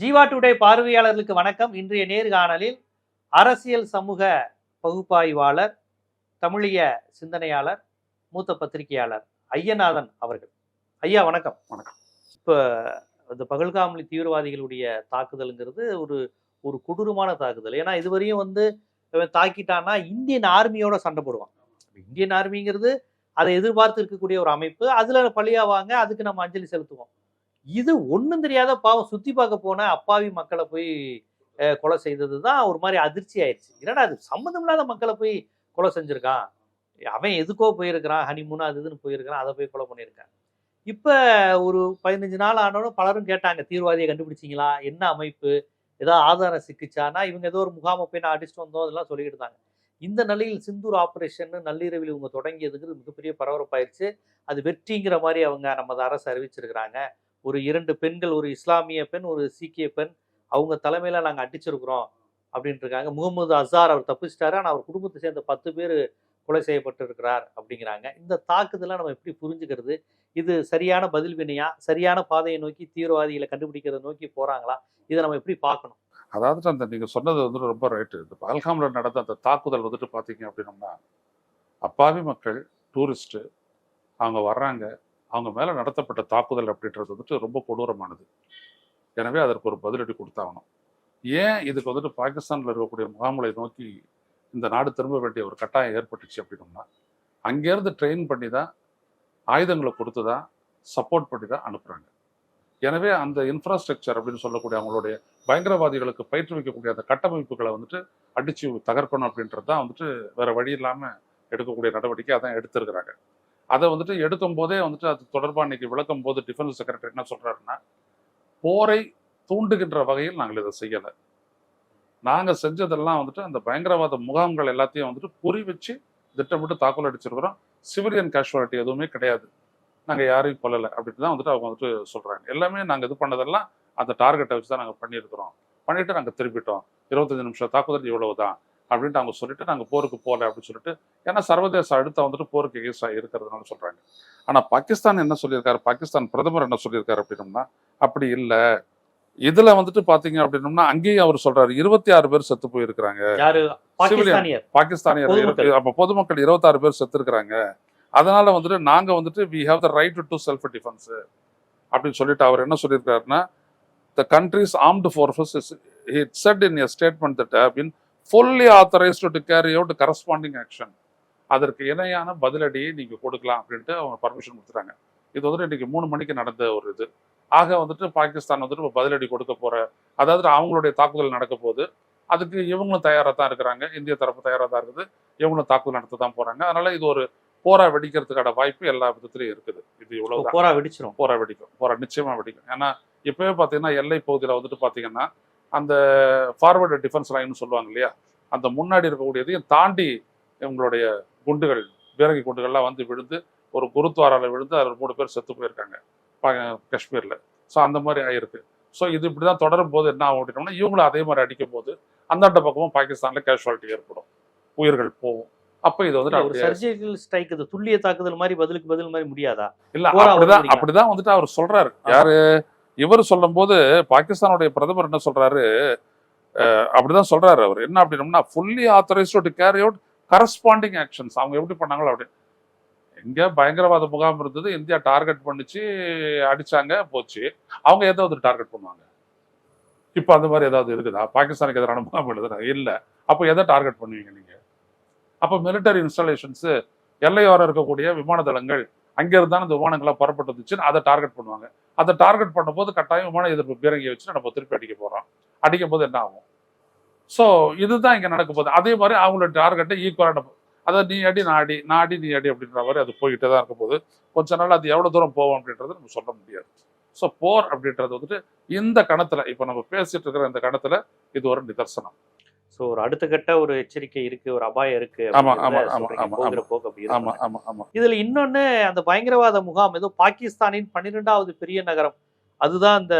Jeeva today பார்வையாளர்களுக்கு வணக்கம். இன்றைய நேர்காணலில் அரசியல் சமூக பகுப்பாய்வாளர் தமிழிய சிந்தனையாளர் மூத்த பத்திரிகையாளர் ஐயநாதன் அவர்கள். ஐயா வணக்கம். வணக்கம். இப்போ இந்த பகல்காமலி தீவிரவாதிகளுடைய தாக்குதலுங்கிறது ஒரு ஒரு கொடூரமான தாக்குதல். ஏன்னா இதுவரையும் வந்து தாக்கிட்டான்னா இந்தியன் ஆர்மியோட சண்டை போடுவான். இந்தியன் ஆர்மிங்கிறது அதை எதிர்பார்த்து இருக்கக்கூடிய ஒரு அமைப்பு. அதுல பழியாவாங்க அதுக்கு நம்ம அஞ்சலி செலுத்துவோம். இது ஒன்றும் தெரியாத பாவம். சுத்தி பார்க்க போன அப்பாவி மக்களை போய் கொலை செய்தது தான் ஒரு மாதிரி அதிர்ச்சி ஆயிடுச்சு என்னடா அது சம்மந்தம் இல்லாத மக்களை போய் கொலை செஞ்சுருக்கான். அவன் எதுக்கோ போயிருக்கிறான் ஹனிமூன் அது இதுன்னு போயிருக்கிறான் அதை போய் கொலை பண்ணியிருக்கான். இப்போ ஒரு பதினஞ்சு நாள் ஆனாலும் பலரும் கேட்டாங்க தீவிரவாதியை கண்டுபிடிச்சிங்களா? என்ன அமைப்பு? ஏதாவது ஆதாரம் சிக்கிச்சானா இவங்க ஏதோ ஒரு முகாமை போய் நான் அடிச்சுட்டு வந்தோம் அதெல்லாம் சொல்லிக்கிட்டு இருந்தாங்க. இந்த நிலையில் சிந்தூர் ஆப்ரேஷன் நள்ளிரவில் இவங்க தொடங்கியதுங்கிறது மிகப்பெரிய பரபரப்பாயிருச்சு. அது வெற்றிங்கிற மாதிரி அவங்க நமது அரசு அறிவிச்சிருக்கிறாங்க. ஒரு இரண்டு பெண்கள் ஒரு இஸ்லாமிய பெண் ஒரு சீக்கிய பெண் அவங்க தலைமையில் நாங்கள் அடிச்சிருக்கிறோம் அப்படின்ட்டு இருக்காங்க முகமது அசார் அவர் தப்பிச்சிட்டாரு. ஆனால் அவர் குடும்பத்தை சேர்ந்த பத்து பேர் கொலை செய்யப்பட்டு இருக்கிறார் அப்படிங்கிறாங்க. இந்த தாக்குதலை நம்ம எப்படி புரிஞ்சுக்கிறது? இது சரியான பதில் வினையா? சரியான பாதையை நோக்கி தீவிரவாதிகளை கண்டுபிடிக்கிறத நோக்கி போகிறாங்களா இதை நம்ம எப்படி பார்க்கணும்? அதாவது அந்த நீங்கள் சொன்னது வந்து ரொம்ப ரைட்டு இந்த பல்காமில் நடந்த அந்த தாக்குதல் வந்துட்டு பார்த்தீங்க அப்படின்னோம்னா அப்பாவி மக்கள் டூரிஸ்ட்டு அவங்க வர்றாங்க. அவங்க மேலே நடத்தப்பட்ட தாக்குதல் அப்படின்றது வந்துட்டு ரொம்ப கொடூரமானது. எனவே அதற்கு ஒரு பதிலடி கொடுத்தாகணும். ஏன் இதுக்கு வந்துட்டு பாகிஸ்தானில் இருக்கக்கூடிய முகாம்களை நோக்கி இந்த நாடு திரும்ப வேண்டிய ஒரு கட்டாயம் ஏற்பட்டுச்சு அப்படின்னோம்னா அங்கேருந்து ட்ரெயின் பண்ணி தான் ஆயுதங்களை கொடுத்து தான் சப்போர்ட் பண்ணி தான் அனுப்புகிறாங்க எனவே அந்த இன்ஃப்ராஸ்ட்ரக்சர் அப்படின்னு சொல்லக்கூடிய அவங்களுடைய பயங்கரவாதிகளுக்கு பயிற்றுவிக்கக்கூடிய அந்த கட்டமைப்புகளை வந்துட்டு அடித்து தகர்க்கணும் அப்படின்றது தான் வந்துட்டு வேறு வழி இல்லாமல் எடுக்கக்கூடிய நடவடிக்கை அதான் எடுத்திருக்கிறாங்க. அதை வந்துட்டு எடுக்கும் போதே வந்துட்டு அது தொடர்பாக இன்னைக்கு விளக்கும் போது டிஃபென்ஸ் செக்ரட்டரி என்ன சொல்றாருன்னா போரை தூண்டுகின்ற வகையில் நாங்கள் இதை செய்யலை. நாங்கள் செஞ்சதெல்லாம் வந்துட்டு அந்த பயங்கரவாத முகாம்கள் எல்லாத்தையும் வந்துட்டு புரி வச்சு திட்டமிட்டு தாக்குதல் அடிச்சிருக்கிறோம். சிவிலியன் கேஷுவாலிட்டி எதுவுமே கிடையாது. நாங்கள் யாரையும் கொல்லலை அப்படின்னு தான் வந்துட்டு அவங்க வந்துட்டு சொல்றாங்க. எல்லாமே நாங்கள் இது பண்ணதெல்லாம் அந்த டார்கெட்டை வச்சு தான் நாங்கள் பண்ணியிருக்கிறோம். பண்ணிட்டு நாங்கள் திருப்பிட்டோம் இருபத்தஞ்சு நிமிஷம் தாக்குதல் இவ்வளவு தான் அப்படின்ட்டு அவங்க சொல்லிட்டு நாங்கள் போருக்கு போகல அப்படின்னு சொல்லிட்டு ஏன்னா சர்வதேச அழுத்தம் வந்துட்டு போருக்கு எகேஸ்டாக இருக்கிறதுனால சொல்றாங்க. ஆனால் பாகிஸ்தான் என்ன சொல்லியிருக்காரு? பாகிஸ்தான் பிரதமர் என்ன சொல்லியிருக்காரு அப்படின்னம்னா அப்படி இல்லை. இதுல வந்துட்டு பாத்தீங்க அப்படின்னம்னா அங்கேயும் அவர் சொல்றாரு இருபத்தி ஆறு பேர் செத்து போயிருக்கிறாங்க. யாரு? பாகிஸ்தானியர். அப்ப பொதுமக்கள் இருபத்தாறு பேர் செத்துருக்காங்க அதனால வந்துட்டு நாங்க வந்துட்டு we have the right to self defence அப்படின்னு சொல்லிட்டு அவர் என்ன சொல்லியிருக்காருன்னா the country's armed forces it said in a statement that have been fully authorised to carry out corresponding action அதற்கு இணையான பதிலடியை நீங்க கொடுக்கலாம் அப்படின்ட்டு அவங்க பர்மிஷன் கொடுத்துட்டாங்க. இது வந்துட்டு இன்னைக்கு மூணு மணிக்கு நடந்த ஒரு இது. ஆக வந்துட்டு பாகிஸ்தான் வந்துட்டு இப்ப பதிலடி கொடுக்க போற அதாவது அவங்களுடைய தாக்குதல் நடக்க போகுது. அதுக்கு இவங்களும் தயாராக தான் இருக்கிறாங்க. இந்திய தரப்பு தயாராக தான் இருக்குது. இவங்களும் தாக்குதல் நடத்த தான் போறாங்க. அதனால இது ஒரு போரா வெடிக்கிறதுக்கான வாய்ப்பு எல்லா விதத்துலையும் இருக்குது. இது இவ்வளவுதான். போரா வெடிச்சிரும். போரா வெடிக்கும். போரா நிச்சயமா வெடிக்கும். ஏன்னா இப்பவே பார்த்தீங்கன்னா எல்லை பகுதியில் வந்துட்டு பார்த்தீங்கன்னா அந்த ஃபார்வர்டு டிஃபென்ஸ் லைன் சொல்லுவாங்க இல்லையா? அந்த முன்னாடி இருக்கக்கூடியதையும் தாண்டி இவங்களுடைய குண்டுகள் பீரங்கி குண்டுகள்லாம் வந்து விழுந்து ஒரு குருத்வாரால விழுந்து அதில் மூணு பேர் செத்து போயிருக்காங்க காஷ்மீர்ல. ஸோ அந்த மாதிரி ஆயிருக்கு. ஸோ இது இப்படி தான் தொடரும் போது என்ன ஆகும் அப்படின்னோம்னா இவங்களும் அதே மாதிரி அடிக்கும் போது அந்தாண்ட பக்கமும் பாகிஸ்தான்ல கேஷுவாலிட்டி ஏற்படும். உயிர்கள் போகும். அப்போ இது வந்துட்டு சர்ஜிக்கல் ஸ்ட்ரைக் இது துல்லிய தாக்குதல் மாதிரி பதிலுக்கு பதில் மாதிரி முடியாதா? இல்ல அப்படிதான். அப்படிதான் வந்துட்டு அவர் சொல்றாரு. யாரு? இவர் சொல்லும்போது பாகிஸ்தானுடைய பிரதமர் என்ன சொல்றாரு? அப்படிதான் சொல்றாரு அவர். என்ன அப்படின்னம்னா fully authorised to carry out corresponding actions அவங்க எப்படி பண்ணாங்களோ அப்படின்னு எங்கே பயங்கரவாத முகாம் இருந்தது இந்தியா டார்கெட் பண்ணிச்சு அடிச்சாங்க போச்சு. அவங்க ஏதாவது டார்கெட் பண்ணுவாங்க? இப்போ அந்த மாதிரி ஏதாவது இருக்குதா? பாகிஸ்தானுக்கு எதிரான முகாம் எழுதுறா? இல்லை. அப்போ எதை டார்கெட் பண்ணுவீங்க நீங்கள் அப்போ மிலிட்டரி இன்ஸ்டாலேஷன்ஸு எல்லையோரம் இருக்கக்கூடிய விமான தளங்கள் அங்க தான் இந்த விமானங்கள்லாம் புறப்பட்டு வந்துச்சுன்னு அதை டார்கெட் பண்ணுவாங்க. அதை டார்கெட் பண்ணும்போது கட்டாயம் விமான எதிர்ப்பு பீரங்கி வச்சு நம்ம திருப்பி அடிக்க போறோம். அடிக்கும் போது என்ன ஆகும்? ஸோ இதுதான் இங்க நடக்க போகுது. அதே மாதிரி அவங்களோட டார்கெட்டை ஈக்குவலான அதாவது நீ அடி நான் அடி நான் அடி நீ அடி அப்படின்ற மாதிரி அது போய்கிட்டே தான் இருக்க போது கொஞ்ச நாள் அது எவ்வளவு தூரம் போகும் அப்படின்றது நம்ம சொல்ல முடியாது. ஸோ போர் அப்படின்றது வந்துட்டு இந்த கணத்துல இப்போ நம்ம பேசிட்டு இருக்கிற இந்த கணத்துல இது ஒரு நிதர்சனம். சோ ஒரு அடுத்த கட்ட ஒரு எச்சரிக்கை இருக்கு ஒரு அபாயம் இருக்கு போகிற போக்கு அப்படி இதுல இன்னொன்னு அந்த பயங்கரவாத முகாம் ஏதோ பாகிஸ்தானின் பன்னிரெண்டாவது பெரிய நகரம். அதுதான் அந்த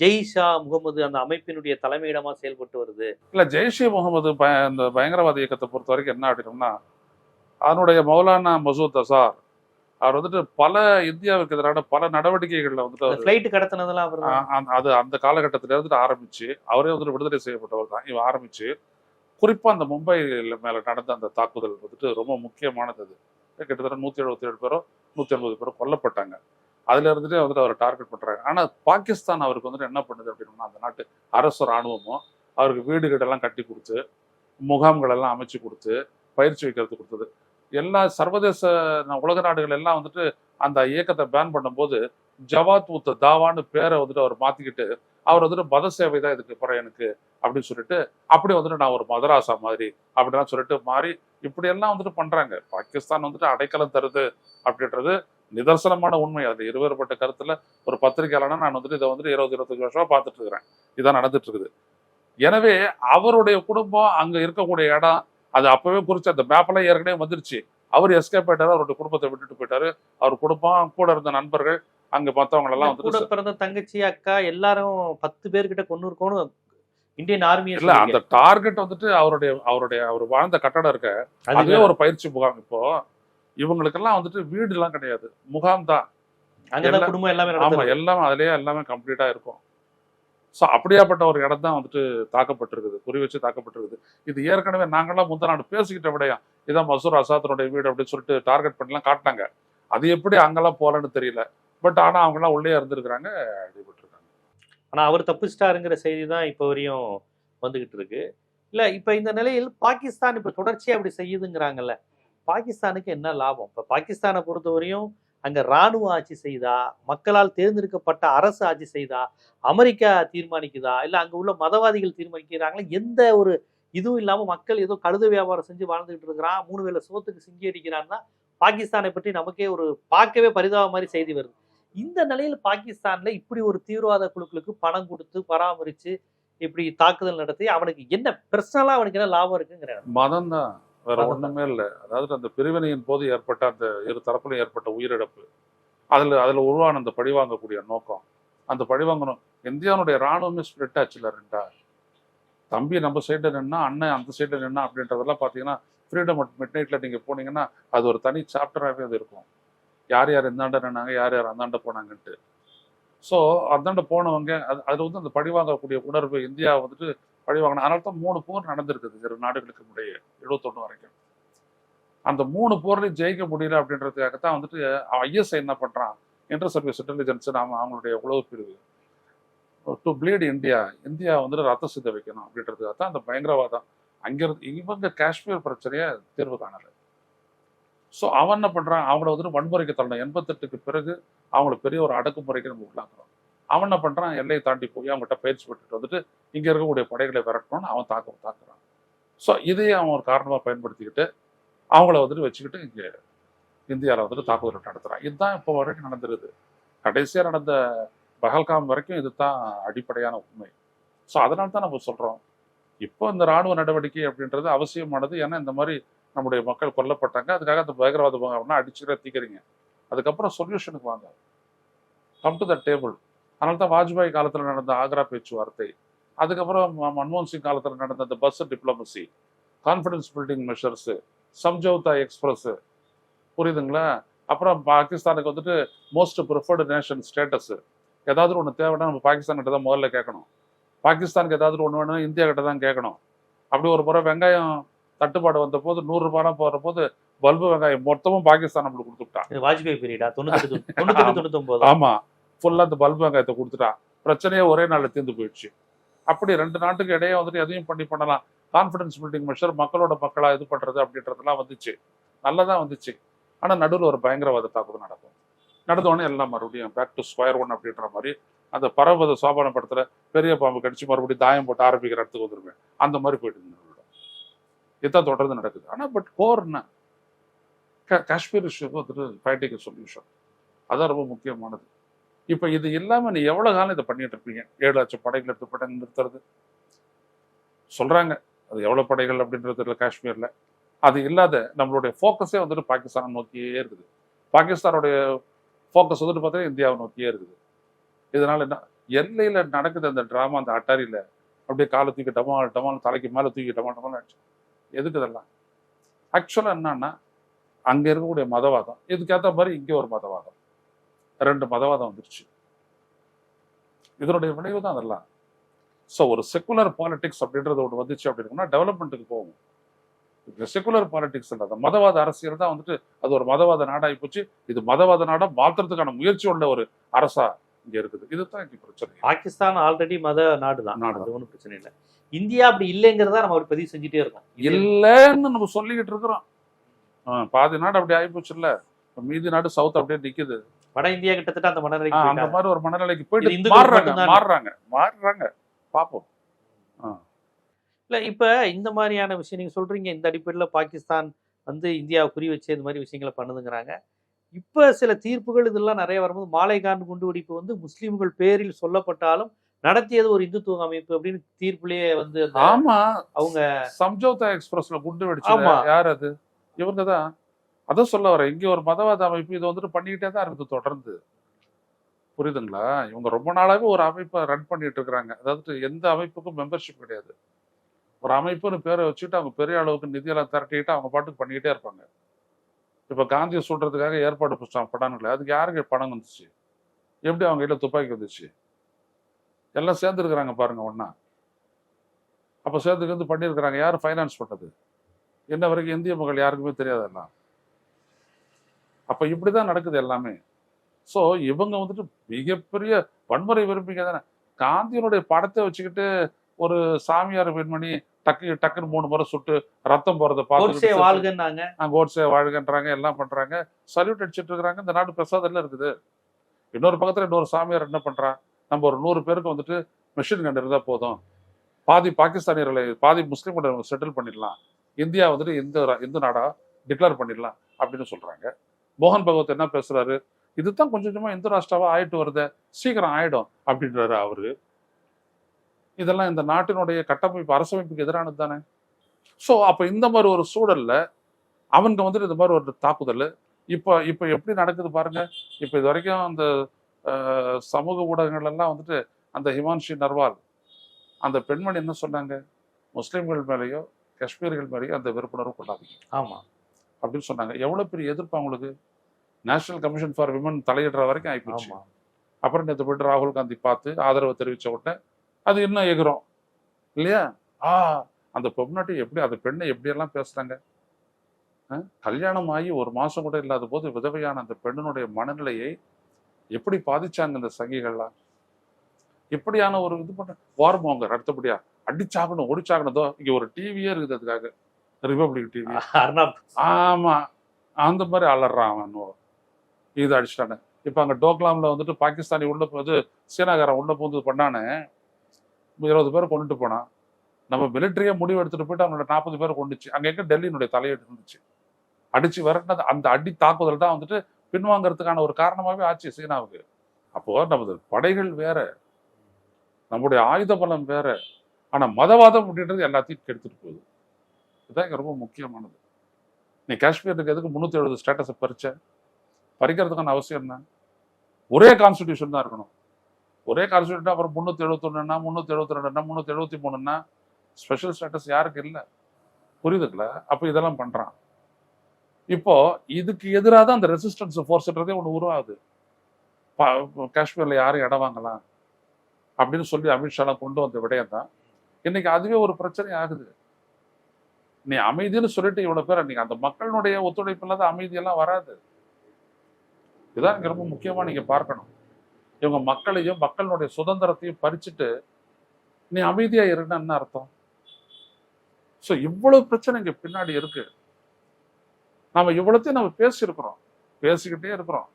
ஜெய்ஷா முகமது அந்த அமைப்பினுடைய தலைமையிடமா செயல்பட்டு வருது. இல்ல ஜெய்ஷே முகமது இந்த பயங்கரவாத இயக்கத்தை பொறுத்த வரைக்கும் என்ன அப்படின்னோம்னா அதனுடைய மௌலானா மசூத் அசார் அவர் வந்துட்டு பல இந்தியாவுக்கு எதிரான பல நடவடிக்கைகள்ல வந்துட்டு ஃபிளைட் கடத்தினதெல்லாம் அது அந்த காலகட்டத்தில இருந்துட்டு ஆரம்பிச்சு அவரே வந்துட்டு விடுதலை செய்யப்பட்டவர் தான். இவன் ஆரம்பிச்சு குறிப்பா அந்த மும்பைல மேல நடந்த அந்த தாக்குதல் வந்துட்டு ரொம்ப முக்கியமானது அது. கிட்டத்தட்ட நூத்தி எழுபத்தி ஏழு பேரோ நூத்தி எழுபது பேரோ கொல்லப்பட்டாங்க. அதுல இருந்துட்டு வந்துட்டு அவரை டார்கெட் பண்றாங்க. ஆனா பாகிஸ்தான் அவருக்கு வந்துட்டு என்ன பண்ணுது அப்படின்னா அந்த நாட்டு அரசு ராணுவமும் அவருக்கு வீடுகள் எல்லாம் கட்டி கொடுத்து முகாம்கள் எல்லாம் அமைச்சு கொடுத்து பயிற்சி வைக்கிறது கொடுத்தது. எல்லா சர்வதேச உலக நாடுகள் எல்லாம் வந்துட்டு அந்த இயக்கத்தை பேன் பண்ணும்போது ஜவாத் உத்த தாவான்னு பேரை வந்துட்டு அவர் மாத்திக்கிட்டு அவர் வந்துட்டு மத சேவை தான் இதுக்கு அப்புறம் எனக்கு அப்படின்னு சொல்லிட்டு அப்படி வந்துட்டு நான் ஒரு மதராசா மாதிரி அப்படிலாம் சொல்லிட்டு மாறி இப்படி எல்லாம் வந்துட்டு பண்றாங்க. பாகிஸ்தான் வந்துட்டு அடைக்கலம் தருது அப்படின்றது நிதர்சனமான உண்மை. அது இருவேறுபட்ட கருத்துல ஒரு பத்திரிகையாளனா நான் வந்துட்டு இதை வந்துட்டு இருபது இருபத்தஞ்சு வருஷமா பார்த்துட்டு இருக்கிறேன். இதான் நடந்துட்டு இருக்குது. எனவே அவருடைய குடும்பம் அங்க இருக்கக்கூடிய இடம் அது அப்பவே குறிச்சு அந்த மேப்பெல்லாம் ஏற்கனவே வந்துருச்சு. அவர் எஸ்கேப் ஆயிட்டாரு அவருடைய குடும்பத்தை விட்டுட்டு போயிட்டாரு. அவர் குடும்பம் கூட இருந்த நண்பர்கள் அங்க மத்தவங்க எல்லாம் கூட வந்துட்டு பிறந்த தங்கச்சி அக்கா எல்லாரும் பத்து பேர்கிட்ட கொண்டு இருக்கணும் இந்தியன் ஆர்மியை இல்ல அந்த டார்கெட் வந்துட்டு அவருடைய அவருடைய அவர் வாழ்ந்த கட்டடம் இருக்க. அதுவே ஒரு பயிற்சி முகாம். இப்போ இவங்களுக்கெல்லாம் வந்துட்டு வீடு எல்லாம் கிடையாது. முகாம் தான். குடும்பம் எல்லாமே ஆமா எல்லாமே அதுலயே எல்லாமே கம்ப்ளீட்டா இருக்கும். ஸோ அப்படியாப்பட்ட ஒரு இடம் தான் வந்துட்டு தாக்கப்பட்டிருக்குது. குறி வச்சு தாக்கப்பட்டிருக்குது. இது ஏற்கனவே நாங்களாம் முந்த நாடு பேசிக்கிட்ட விடையா இதான் மசூர் அசாத்தனுடைய வீடு அப்படின்னு சொல்லிட்டு டார்கெட் பண்ணலாம் காட்டினாங்க. அது எப்படி அங்கெல்லாம் போகலன்னு தெரியல. பட் ஆனால் அவங்களாம் உள்ளே இருந்திருக்கிறாங்க அடிபட்டிருக்காங்க. ஆனால் அவர் தப்பிச்சிட்டாருங்கிற செய்தி தான் இப்போ வரையும் வந்துகிட்டு இருக்கு. இல்லை இப்போ இந்த நிலையில் பாகிஸ்தான் இப்போ தொடர்ச்சியாக அப்படி செய்யுதுங்கிறாங்கல்ல பாகிஸ்தானுக்கு என்ன லாபம்? இப்போ பாகிஸ்தானை பொறுத்தவரையும் அங்க ராணுவ ஆட்சி செய்தா? மக்களால் தேர்ந்தெடுக்கப்பட்ட அரசு ஆட்சி செய்தா? அமெரிக்கா தீர்மானிக்குதா? இல்லை அங்கே உள்ள மதவாதிகள் தீர்மானிக்கிறாங்களா? எந்த ஒரு இதுவும் இல்லாமல் மக்கள் ஏதோ கழுத வியாபாரம் செஞ்சு வாழ்ந்துகிட்டு இருக்கிறான் மூணு வேளை சோத்துக்கு சிங்கி அடிக்கிறான்னா பாகிஸ்தானை பற்றி நமக்கே ஒரு பார்க்கவே பரிதாபம் மாதிரி செய்தி வருது. இந்த நிலையில் பாகிஸ்தான்ல இப்படி ஒரு தீவிரவாத குழுக்களுக்கு பணம் கொடுத்து பராமரித்து இப்படி தாக்குதல் நடத்தி அவனுக்கு என்ன பர்சனலா அவனுக்கு என்ன லாபம் இருக்குங்கிற மதம் தான் வேற ஒண்ணுமே இல்லை. அதாவது அந்த பிரிவினையின் போது ஏற்பட்ட அந்த இரு தரப்புலையும் ஏற்பட்ட உயிரிழப்பு. அதுல அதுல உருவான அந்த பழிவாங்கக்கூடிய நோக்கம். அந்த பழிவாங்கணும். இந்தியாவுடைய ராணுவமே ஸ்பிளிட் ஆச்சுல ரெண்டா? தம்பி நம்ம சைடு நின்னா அண்ணன் அந்த சைடு நின்னா அப்படின்றதெல்லாம் பாத்தீங்கன்னா ஃப்ரீடம் அட் மிட் நைட்ல நீங்க போனீங்கன்னா அது ஒரு தனி சாப்டராகவே அது இருக்கும். யார் யார் இந்தாண்ட நின்னாங்க யார் யார் அந்தாண்ட போனாங்கன்ட்டு. ஸோ அந்தாண்ட போனவங்க அது அதுல வந்து அந்த பழிவாங்கக்கூடிய உணர்வு இந்தியா வந்துட்டு பழிவாங்கணும். அதனால தான் மூணு போர் நடந்திருக்குது இரு நாடுகளுக்கு இடையே எழுபத்தொன்னு வரைக்கும். அந்த மூணு போர்லையும் ஜெயிக்க முடியல அப்படின்றதுக்காக தான் வந்துட்டு ஐஎஸ்ஐ என்ன பண்றான்? இன்டர் சர்வீஸ் இன்டெலிஜென்ஸ் நாம அவங்களுடைய உளவு பிரிவு. டு பிளீட் இந்தியா இந்தியா வந்துட்டு ரத்த சித்த வைக்கணும் அப்படின்றதுக்காக தான் அந்த பயங்கரவாதம். அங்கிருந்து இவங்க காஷ்மீர் பிரச்சனையை தீர்வு காணல. ஸோ அவன் என்ன பண்றான்? அவங்கள வந்துட்டு வன்முறைக்கு தள்ளணும். எண்பத்தெட்டுக்கு பிறகு அவங்கள பெரிய ஒரு அடக்குமுறைக்கு நம்ம உள்ளாக்குறோம். அவன் என்ன பண்ணுறான் எல்லையை தாண்டி போய் அவங்ககிட்ட பயிற்சி பெற்றுட்டு வந்துட்டு இங்கே இருக்கக்கூடிய படைகளை விரட்டணும்னு அவன் தாக்க தாக்குறான். ஸோ இதையே அவன் ஒரு காரணமாக பயன்படுத்திக்கிட்டு அவங்கள வந்துட்டு வச்சுக்கிட்டு இங்கே இந்தியாவில் வந்துட்டு தாக்குதல் நடத்துறான். இதுதான் இப்போ வரைக்கும் நடந்துருது கடைசியாக நடந்த பகல்காம் வரைக்கும் இதுதான் அடிப்படையான உண்மை. ஸோ அதனால தான் நம்ம சொல்கிறோம் இப்போ இந்த ராணுவ நடவடிக்கை அப்படின்றது அவசியமானது. ஏன்னா இந்த மாதிரி நம்முடைய மக்கள் கொல்லப்பட்டாங்க. அதுக்காக அந்த பயங்கரவாத முகாம்னா அடிச்சுக்கிற தீக்கிறீங்க. அதுக்கப்புறம் சொல்யூஷனுக்கு வாங்க. கம் டு த டேபிள் அதனால தான் வாஜ்பாய் காலத்தில் நடந்த ஆக்ரா பேச்சுவார்த்தை அதுக்கப்புறம் மன்மோகன் சிங் காலத்தில் நடந்த அந்த bus diplomacy confidence building measures Samjhauta express புரியுதுங்களா? அப்புறம் பாகிஸ்தானுக்கு வந்துட்டு மோஸ்ட் ப்ரிஃபர்டு நேஷன் ஸ்டேட்டஸ் ஏதாவது ஒன்று தேவைன்னா நம்ம பாகிஸ்தான் கிட்ட தான் முதல்ல கேட்கணும். பாகிஸ்தானுக்கு ஏதாவது ஒன்று வேணும் இந்தியா கிட்ட தான் கேட்கணும். அப்படி ஒரு முறை வெங்காயம் தட்டுப்பாடு வந்த போது நூறு ரூபாய்லாம் போற போது பல்பு வெங்காயம் மொத்தமும் பாகிஸ்தான் நம்மளுக்கு கொடுத்துட்டான். வாஜ்பாய் பீரியடா தொண்ணூத்தி தொண்ணூத்தி தொண்ணூத்தி ஆமா. ஃபுல்லாக அந்த பல்ப் வெங்காயத்தை கொடுத்துட்டா பிரச்சனையே ஒரே நாளில் தீர்ந்து போயிடுச்சு. அப்படி ரெண்டு நாட்டுக்கு இடையே வந்துட்டு எதையும் பண்ணி பண்ணலாம். கான்ஃபிடன்ஸ் பில்டிங் மெஷர் மக்களோட மக்களாக இது பண்ணுறது அப்படின்றதெல்லாம் வந்துச்சு. நல்லதாக வந்துச்சு. ஆனால் நடுவில் ஒரு பயங்கரவாத தாக்குதல் நடக்கும். நடந்த உடனே எல்லாம் மறுபடியும் பேக் டு ஸ்கொயர் ஒன் அப்படின்ற மாதிரி அந்த பரவத சோபான படத்தில் பெரிய பாம்பு கடிச்சு மறுபடியும் தாயம் போட்டு ஆரம்பிக்கிற இடத்துக்கு வந்துருவேன் அந்த மாதிரி போயிட்டு இருந்தோம் இதுதான் தொடர்ந்து நடக்குது. ஆனால் பட் கோர் என்ன காஷ்மீர் இஷ்யூக்கு வந்துட்டு ஃபைட்டிங் சொல்யூஷன் அதான் ரொம்ப முக்கியமானது. இப்போ இது இல்லாம நீ எவ்வளவு காலம் இதை பண்ணிட்டு இருப்பீங்க? ஏழு லட்சம் படைகள் எடுத்து படை நிறுத்துறது. சொல்றாங்க. அது எவ்வளவு படைகள் அப்படின்றது இல்லை காஷ்மீர்ல. அது இல்லாத நம்மளுடைய ஃபோக்கஸே வந்துட்டு பாகிஸ்தானை நோக்கியே இருக்குது. பாகிஸ்தானுடைய ஃபோக்கஸ் வந்துட்டு பார்த்தீங்கன்னா இந்தியாவை நோக்கியே இருக்குது. இதனால என்ன? எல்லையில் நடக்குது அந்த ட்ராமா அந்த அட்டாரியில. அப்படியே காலை தூக்கி டமால் டமால் தலைக்கு மேல தூக்கி டமால் டமால் அடிச்சு. எதுக்கு இதெல்லாம்? ஆக்சுவலா என்னன்னா அங்க இருக்கக்கூடிய மதவாதம் இதுக்கேற்ற மாதிரி இங்கே ஒரு மதவாதம். ரெண்டு மதவாதம் வந்துருச்சு. இதனுடைய விளைவு தான் அதெல்லாம். ஸோ ஒரு செக்குலர் பாலிடிக்ஸ் அப்படின்றது ஒன்று வந்துச்சு அப்படின்னா டெவலப்மெண்ட்டுக்கு போகும். செக்குலர் பாலிடிக்ஸ் அந்த மதவாத அரசியல் தான் வந்துட்டு அது ஒரு மதவாத நாடாகி போச்சு. இது மதவாத நாடா மாற்றுறதுக்கான முயற்சி உள்ள ஒரு அரசா இங்க இருக்குது. இதுதான் இங்க பிரச்சனை. பாகிஸ்தான் ஆல்ரெடி மத நாடு தான் நாடு அது ஒன்றும் பிரச்சனை இல்லை. இந்தியா அப்படி இல்லைங்கிறதா நம்ம ஒரு பதிவு செஞ்சுட்டே இருக்கோம். இல்லைன்னு நம்ம சொல்லிக்கிட்டு இருக்கிறோம். பாதி நாடு அப்படி ஆகிப்போச்சுல்ல மீதி நாடு சவுத் அப்படியே நிக்குது. வட இந்தியா கிட்டத்தட்ட அந்த மனநிலைக்கு அந்த. மாதிரி ஒரு மனநிலைக்கு போயிட்டு மாறுறாங்க? மாறுறாங்க மாறுறாங்க. பாப்போம். இல்ல இப்ப இந்த மாதிரியான விஷயம் நீங்க சொல்றீங்க இந்த அடிப்படையில பாகிஸ்தான் வந்து இந்தியாவை குறி வச்சு இந்த மாதிரி விஷயங்களை பண்ணுதுங்கிறாங்க. இப்ப சில தீர்ப்புகள் இதெல்லாம் நிறைய வரும்போது மாலைகான் குண்டுவெடிப்பு வந்து முஸ்லிம்கள் பேரில் சொல்லப்பட்டாலும் நடத்தியது ஒரு இந்துத்துவ அமைப்பு அப்படின்னு தீர்ப்புலயே வந்து ஆமா. அவங்க சம்ஜோதா எக்ஸ்பிரஸ்ல குண்டு வெடிச்சது. ஆமா. யார் அது? இவங்க தான் அதான் சொல்ல வரேன். இங்கே ஒரு மதவாத அமைப்பு இது வந்துட்டு பண்ணிக்கிட்டே தான் இருக்குது தொடர்ந்து. புரியுதுங்களா? இவங்க ரொம்ப நாளாகவே ஒரு அமைப்பை ரன் பண்ணிட்டு இருக்கிறாங்க. அதாவது எந்த அமைப்புக்கும் மெம்பர்ஷிப் கிடையாது. ஒரு அமைப்புன்னு பேரை வச்சுட்டு அவங்க பெரிய அளவுக்கு நிதியெல்லாம் திரட்டிக்கிட்டு அவங்க பாட்டுக்கு பண்ணிக்கிட்டே இருப்பாங்க. இப்போ காந்தியை சொல்றதுக்காக ஏற்பாடு பண்ண படானுங்களே அதுக்கு யாருக்கு பணம் வந்துச்சு? எப்படி அவங்க கையில் துப்பாக்கி வந்துச்சு? எல்லாம் சேர்ந்துருக்கிறாங்க பாருங்க ஒன்றா அப்போ சேர்ந்துக்கு வந்து பண்ணியிருக்கிறாங்க. யார் ஃபைனான்ஸ் பண்ணது என்ன வரைக்கும் இந்திய மக்கள் யாருக்குமே தெரியாதெல்லாம். அப்போ இப்படி தான் நடக்குது எல்லாமே. ஸோ இவங்க வந்துட்டு மிகப்பெரிய வன்முறை விரும்பிங்க தானே காந்தியினுடைய படத்தை வச்சுக்கிட்டு ஒரு சாமியார் பெண்மணி டக்கு டக்குன்னு மூணு முறை சுட்டு ரத்தம் போறதை பார்த்து வாழ்கன்னாங்க. கோட்ஸே வாழ்கன்றாங்க எல்லாம் பண்றாங்க. சல்யூட் அடிச்சிட்டு இருக்கிறாங்க. இந்த நாடு பிரசாதம்ல இருக்குது. இன்னொரு பக்கத்துல இன்னொரு சாமியார் என்ன பண்றான் நம்ம ஒரு நூறு பேருக்கு வந்துட்டு மிஷின் கண்டு இருந்தா போதும். பாதி பாகிஸ்தானியர்களை பாதி முஸ்லீம்களை செட்டில் பண்ணிடலாம். இந்தியா வந்துட்டு இந்து இந்து நாடா டிக்ளேர் பண்ணிடலாம் அப்படின்னு சொல்றாங்க. மோகன் பகவத் என்ன பேசுறாரு? இதுதான் கொஞ்சம் கொஞ்சமா இந்து ராஷ்டிராவா ஆயிட்டு வருது சீக்கிரம் ஆயிடும் அப்படின்றாரு அவரு. இதெல்லாம் இந்த நாட்டினுடைய கட்டமைப்பு அரசமைப்புக்கு எதிரானது தானே. ஸோ அப்ப இந்த மாதிரி ஒரு சூழல்ல அவங்க வந்துட்டு இந்த மாதிரி ஒரு தாக்குதல் இப்போ இப்போ எப்படி நடக்குது பாருங்க. இப்போ இது வரைக்கும் அந்த சமூக ஊடகங்கள் எல்லாம் வந்துட்டு அந்த ஹிமான்ஷி நர்வால் அந்த பெண்மணி என்ன சொன்னாங்க? முஸ்லீம்கள் மேலேயோ காஷ்மீர்கள் மேலேயோ அந்த விருப்புணர்வு கொண்டாதீங்க ஆமா. அப்படின்னு சொன்னாங்க. எவ்வளவு பெரிய எதிர்ப்பு அவங்களுக்கு நேஷனல் கமிஷன் ஃபார் விமன் தலையிடுற வரைக்கும் ஆயிப்போச்சு. ஆமா. அப்புறம் நேற்று போயிட்டு ராகுல் காந்தி பார்த்து ஆதரவு தெரிவிச்ச உடனே அது இன்னும் எகிறோம். இல்லையா? ஆ அந்த பொம்நாட்டி எப்படி அந்த பெண்ணை எப்படியெல்லாம் பேசுறாங்க? ஆ? கல்யாணம் ஆகி ஒரு மாசம் கூட இல்லாத போது விதவையான அந்த பெண்ணினுடைய மனநிலையை எப்படி பாதிச்சாங்க இந்த சங்கிகள்லாம்? இப்படியான ஒரு இது பண்ண வார்மோங்க அடுத்தபடியா அடிச்சாகணும் ஒடிச்சாகணும். தோ இங்க ஒரு டிவியே இருக்குது அதுக்காக. Republic TV Arnab. ஆமா. அந்த மாதிரி அலறான் அவன். இது அடிச்சிட்டானே. இப்ப அங்க டோக்லாம்ல வந்துட்டு பாகிஸ்தானி உள்ள போது சீனாக்காரன் உள்ள பூந்து பண்ணானே. இருபது பேர் கொண்டுட்டு போனான். நம்ம மிலிட்டரியே முடிவு எடுத்துட்டு போயிட்டு அவனோட நாற்பது பேர் கொண்டுச்சு. அங்க எங்க? டெல்லியினுடைய தலையீடு இருந்துச்சு அடிச்சு விரட்டினது அந்த அடி தாக்குதல் தான் வந்துட்டு பின்வாங்கறதுக்கான ஒரு காரணமாவே ஆச்சு சீனாவுக்கு. அப்போ நமது படைகள் வேற. நம்முடைய ஆயுத பலம் வேற. ஆனா மதவாதம் அப்படின்றது எல்லாத்தையும் கெடுத்துட்டு போகுது. இதுதான் இங்கே ரொம்ப முக்கியமானது. நீ காஷ்மீருக்கு எதுக்கு முந்நூற்றி எழுபது ஸ்டேட்டஸை பறிச்ச? பறிக்கிறதுக்கான அவசியம் என்ன? ஒரே கான்ஸ்டியூஷன் தான் இருக்கணும். ஒரே கான்ஸ்டியூஷன் அப்புறம் முந்நூற்றி எழுபத்தொன்னுனா முந்நூற்றி எழுபத்தி ரெண்டுன்னா முந்நூற்றி எழுபத்தி மூணுன்னா ஸ்பெஷல் ஸ்டேட்டஸ் யாருக்கு இல்லை? புரியுதுங்களா? அப்போ இதெல்லாம் பண்ணுறான் இப்போ இதுக்கு எதிராக தான் அந்த ரெசிஸ்டன்ஸ் ஃபோர்ஸ்ன்றதே ஒன்று உருவாகுது. பா- காஷ்மீர்ல யாரும் இடம் வாங்கலாம் அப்படின்னு சொல்லி அமித்ஷாலாம் கொண்டு வந்த விடயம் தான் இன்னைக்கு அதுவே ஒரு பிரச்சனை ஆகுது. நீ அமைதின்னு சொல்லிட்டு இவ்வளவு பேர் நீங்க அந்த மக்களுடைய ஒத்துழைப்பு இல்லாத அமைதியெல்லாம் வராது. இதான் இங்க ரொம்ப முக்கியமா நீங்க பார்க்கணும். இவங்க மக்களையும் மக்களுடைய சுதந்திரத்தையும் பறிச்சுட்டு நீ அமைதியா இருன்னா என்ன அர்த்தம்? சோ இவ்வளவு பிரச்சனை இங்க பின்னாடி இருக்கு. நாம இவ்வளோத்தையும் நம்ம பேசியிருக்கிறோம். பேசிக்கிட்டே இருக்கிறோம்.